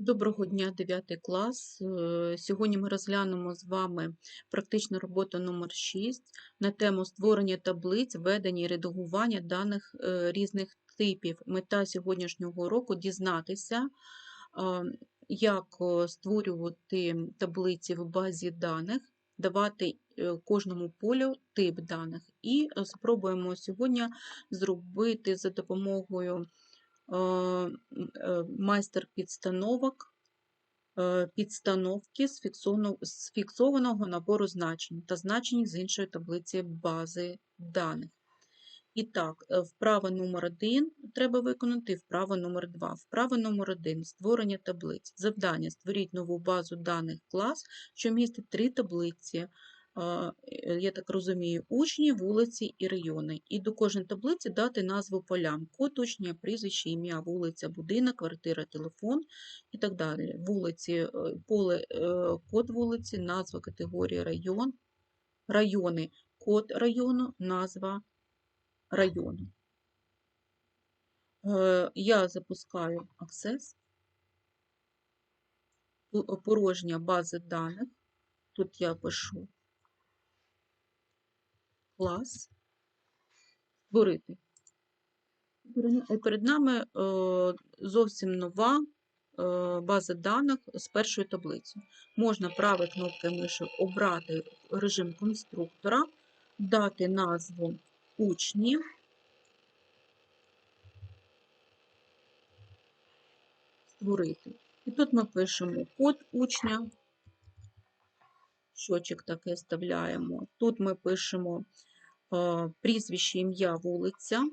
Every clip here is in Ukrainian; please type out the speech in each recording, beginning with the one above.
Доброго дня, 9 клас. Е, Сьогодні ми розглянемо з вами практичну роботу номер 6 на тему створення таблиць, ведення і редагування даних е, різних типів. Мета сьогоднішнього уроку дізнатися, як е, створювати таблиці в базі даних, давати кожному полю тип даних. І спробуємо сьогодні зробити за допомогою е, м, е, майстер-підстановок, е, підстановки з фіксованого набору значень та значень з іншої таблиці бази даних. І так, е, вправа номер 1 треба виконати, вправа номер 2. Вправа номер 1 створення таблиць. Завдання: створіть нову базу даних клас, що містить три таблиці. Е, Я так розумію, учні, вулиці і райони. І до кожної таблиці дати назву полям: код учня, прізвище, ім'я, вулиця, будинок, квартира, телефон і так далі. Вулиці, е, поле, е, код вулиці, назва категорії район, райони, код району, назва району. Я запускаю Access, порожня база даних. Тут я пишу клас, створити. Перед- нами е, зовсім нова е, база даних з першою таблицею. Можна правою кнопкою миші обрати режим конструктора, дати назву учні, створити. І тут ми пишемо код учня, щочик таке вставляємо. Тут ми пишемо е, прізвище, ім'я, вулиця.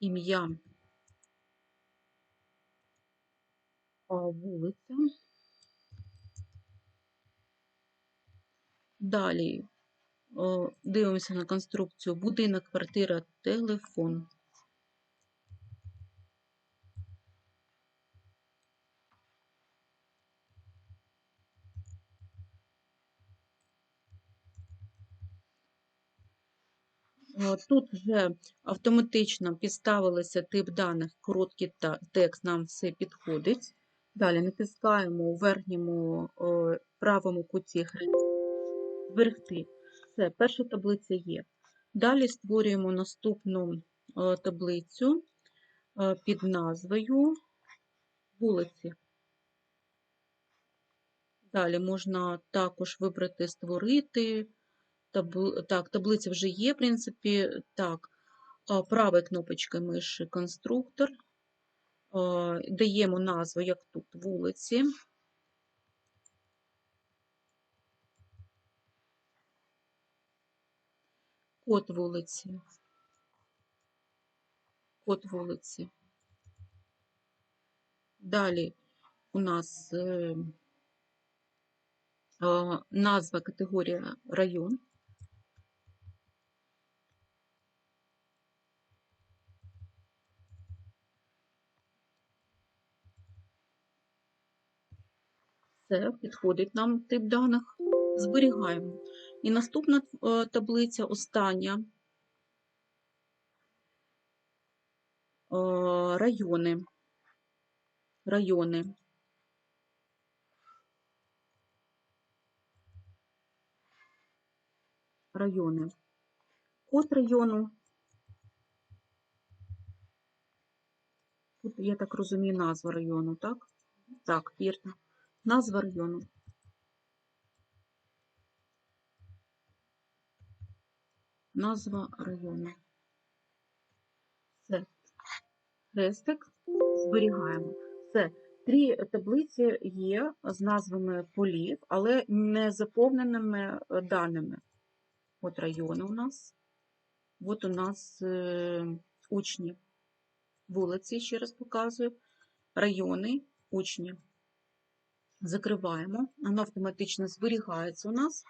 Ім'я вулиця. Далі е, дивимося на конструкцію будинок, квартира, телефон. Е, Тут вже автоматично підставилися тип даних, короткий текст, нам все підходить. Далі натискаємо у верхньому правому куті хрест зберегти. Все, перша таблиця є. Далі створюємо наступну таблицю під назвою вулиці. Далі можна також вибрати створити. Так, таблиця вже є, в принципі. Так, правою кнопочкою миші конструктор. Даємо назву, як тут, вулиці. Код вулиці. Код вулиці. Далі у нас е, назва категорія район. Все, підходить нам тип даних. Зберігаємо. І наступна е, таблиця, остання. Е, Райони. Райони. Райони. Код району. Тут, я так розумію, назва району, так? Так, вірно. Назва району. Назва району. Все. Хрестик. Зберігаємо. Все. Три таблиці є з назвами полів, але не заповненими е, даними. От райони у нас. От у нас е, учні. Вулиці, ще раз показую. Райони, учні. Закриваємо. Воно автоматично зберігається у нас.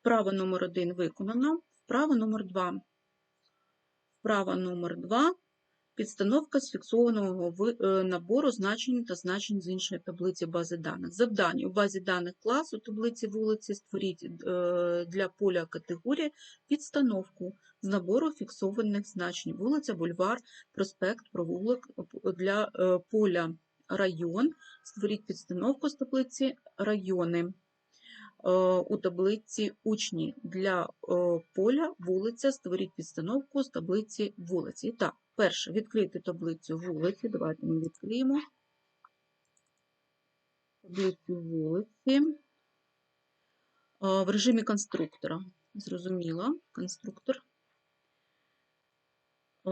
Вправа номер 1 виконано. Вправа номер 2. Вправа номер 2. Підстановка з фіксованого е, набору значень та значень з іншої таблиці бази даних. Завдання у базі даних класу таблиці вулиці створіть е, для поля категорії підстановку з набору фіксованих значень вулиця, бульвар, проспект, провулок для е, поля район. Створіть підстановку з таблиці райони. Е, У таблиці учні для е, поля вулиця створіть підстановку з таблиці вулиці. Так, перше, відкрити таблицю вулиці. Давайте ми відкриємо таблицю вулиці Е, в режимі конструктора. Зрозуміло, конструктор. Е,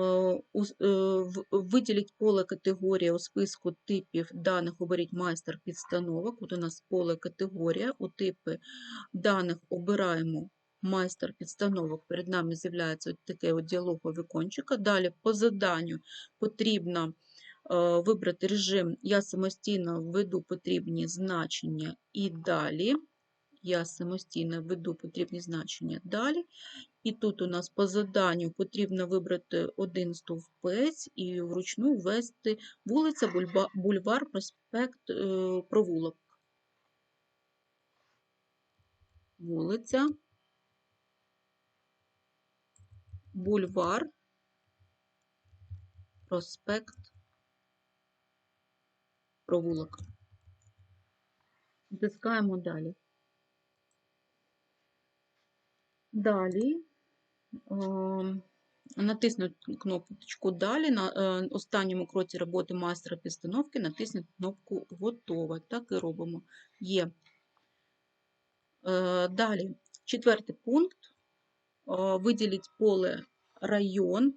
в- Виділіть поле категорія у списку типів даних, оберіть майстер підстановок. От у нас поле категорія. У типи даних обираємо майстер підстановок. Перед нами з'являється таке от діалогове вікончико. Далі по заданню потрібно е, вибрати режим «Я самостійно введу потрібні значення і далі». Я самостійно введу потрібні значення далі. І тут у нас по заданню потрібно вибрати один стовпець і вручну ввести вулиця, бульвар, проспект, е, провулок. Вулиця, бульвар, проспект, провулок. Натискаємо далі. Далі ем, натиснути кнопочку Далі. На е, останньому кроці роботи майстра підстановки натисніть кнопку Готово. Так і робимо. Є. Е, Далі, четвертий пункт. Е, Виділіть поле район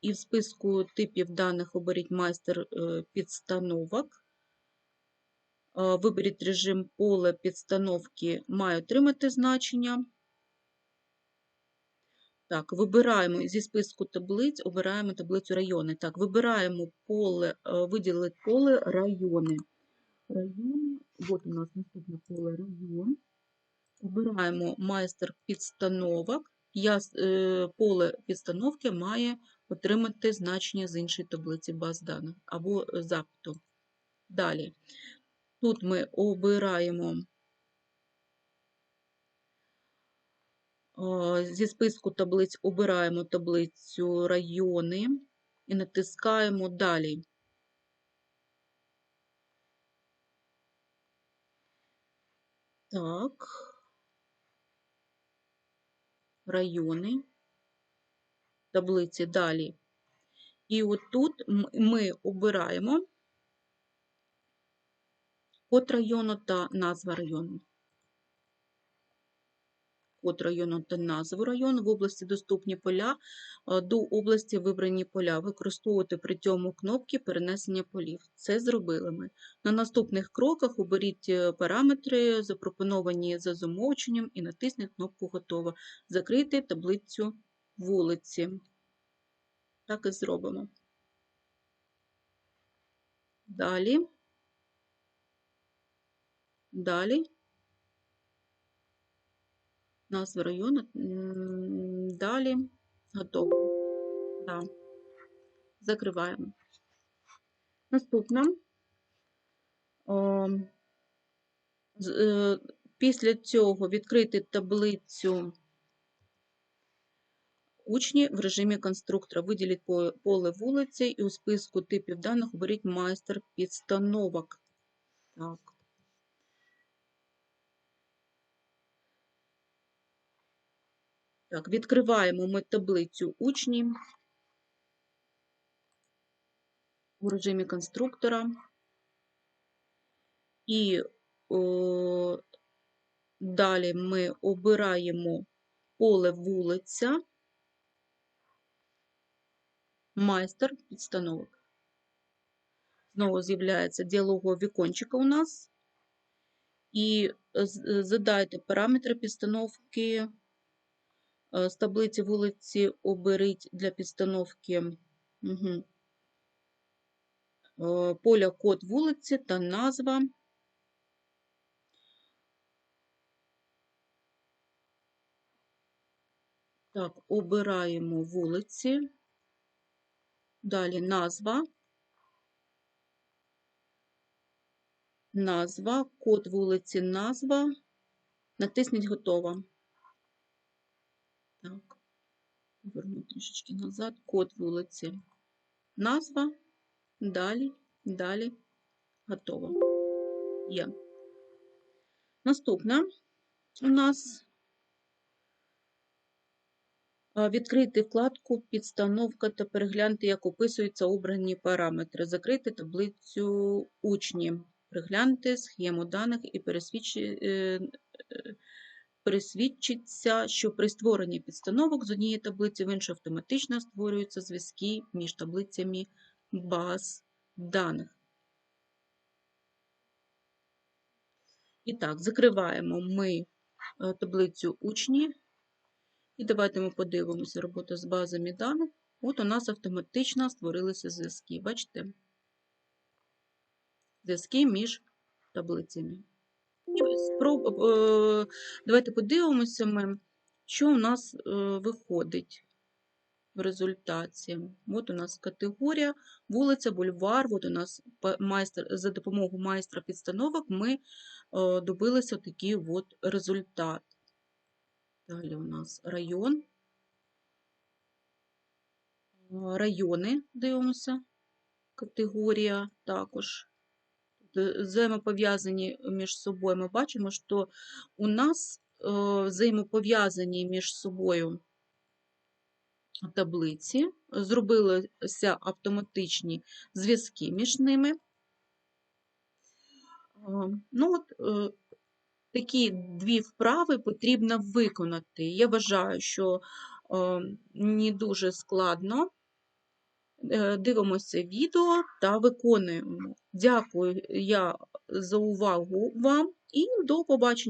і в списку типів даних оберіть майстер е, підстановок. Е, Виберіть режим поле підстановки має отримати значення. Так, вибираємо зі списку таблиць, обираємо таблицю райони. Так, вибираємо поле, е, виділити поле райони. Райони, от у нас наступне поле район. Обираємо майстер підстановок. Я, е, поле підстановки має отримати значення з іншої таблиці баз даних або е, запиту. Далі. Тут ми обираємо Зі списку таблиць обираємо таблицю райони і натискаємо далі. Так. Райони. Таблиці далі. І отут ми обираємо код району та назва району. Код району та назву району в області доступні поля. е, До області вибрані поля. Використовувати при цьому кнопки перенесення полів. Це зробили ми. На наступних кроках оберіть е, параметри, запропоновані за замовченням, і натисніть кнопку Готово. Закрийте таблицю вулиці. Так і зробимо. Далі. Далі. Назва району. Далі. Готово. Да. Закриваємо. Наступна. Е, Після цього відкрити таблицю учні в режимі конструктора. Виділіть поле вулиці і у списку типів даних оберіть майстер підстановок. Так. Так, відкриваємо ми таблицю учні у режимі конструктора. І о, далі ми обираємо поле вулиця, майстер підстановок. Знову з'являється діалогове вікончика у нас. І задайте параметри підстановки. Е, З таблиці вулиці оберіть для підстановки угу. поля код вулиці та назва. Так, обираємо вулиці. Далі назва. Назва, код вулиці, назва. Натисніть готово. Так, поверну трішечки назад. Код вулиці. Назва. Далі, далі. Готово. Є. Наступне у нас відкрити вкладку Підстановка та перегляньте, як описуються обрані параметри. Закрити таблицю учні. Перегляньте схему даних і пересвідчи- е, е, пересвідчиться, що при створенні підстановок з однієї таблиці в іншу автоматично створюються зв'язки між таблицями баз даних. І так, закриваємо ми е, таблицю учні. І давайте ми подивимося роботу з базами даних. От у нас автоматично створилися зв'язки. Бачите? Зв'язки між таблицями. Спроб- е, Давайте подивимося, ми, що у нас е, виходить в результаті. От у нас категорія, вулиця, бульвар. От у нас майстер, за допомогою майстра підстановок ми е, добилися такий от результат. Далі у нас район. Райони дивимося. Категорія також. Взаємопов'язані між собою. Ми бачимо, що у нас е, взаємопов'язані між собою таблиці, зробилися автоматичні зв'язки між ними. Е, Ну, от, е, такі дві вправи потрібно виконати. Я вважаю, що е, не дуже складно. Е, Дивимося відео та виконуємо. Дякую я за увагу вам і до побачення.